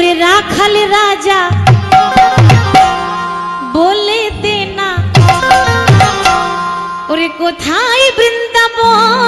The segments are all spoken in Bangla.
ওরে রাখাল রাজা। বলে দে না ওরে কোথায় বৃন্দাবন?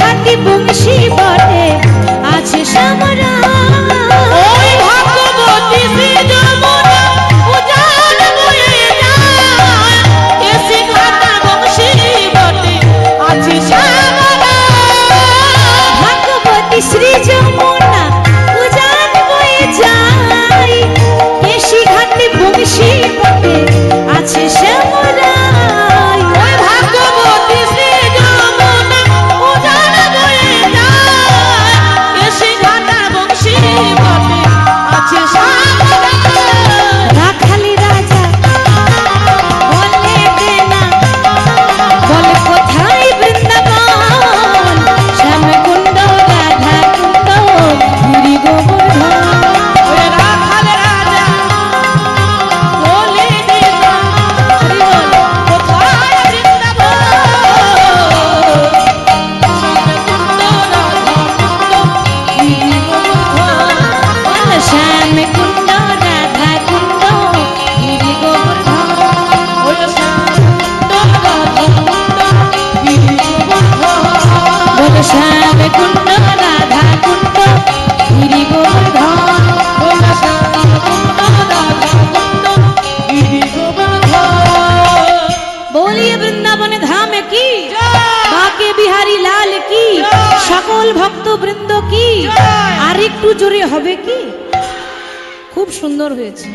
ঘাটি বংশী বটে। আছে সামরা সকল ভক্তবৃন্দ কি? আর একটু জোরে হবে কি? খুব সুন্দর হয়েছে।